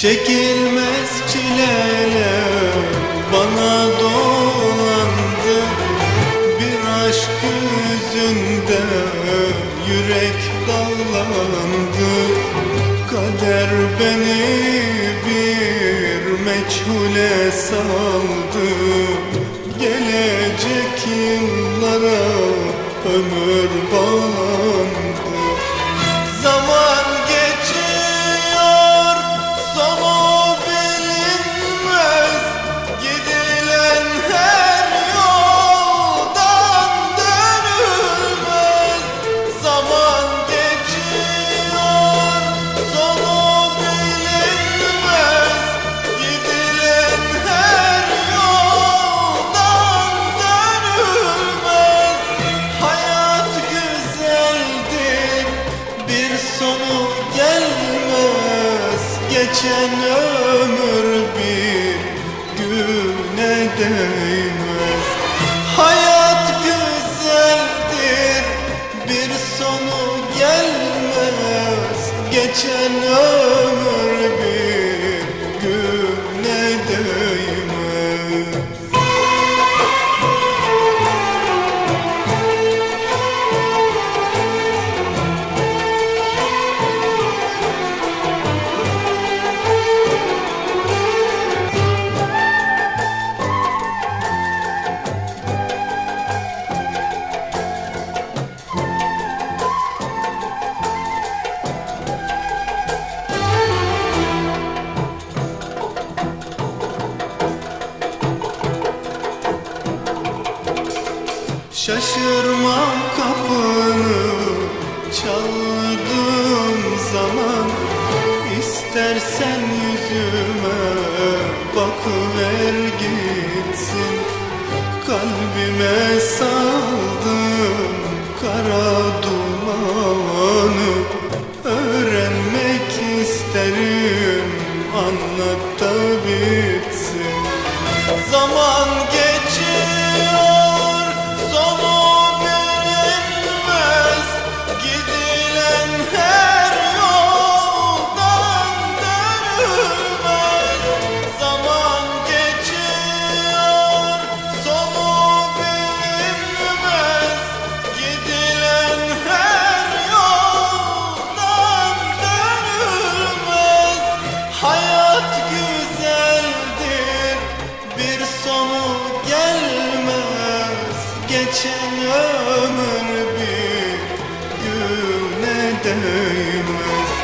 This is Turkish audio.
Çekilmez çileler bana dolandı. Bir aşk yüzünden yürek dağlandı. Kader beni bir meçhule saldı. Gelecek yıllara ömür bağlandı. Zaman gelmez. Geçen ömür bir güne değmez Şaşırma kapını çaldığım zaman istersen yüzüme bakıver gitsin. Kalbime saldım kara dumanı Öğrenmek isterim anlat da bitsin. Zaman Hayat güzeldir. Bir sonu gelmez. Geçen ömür bir güne değmez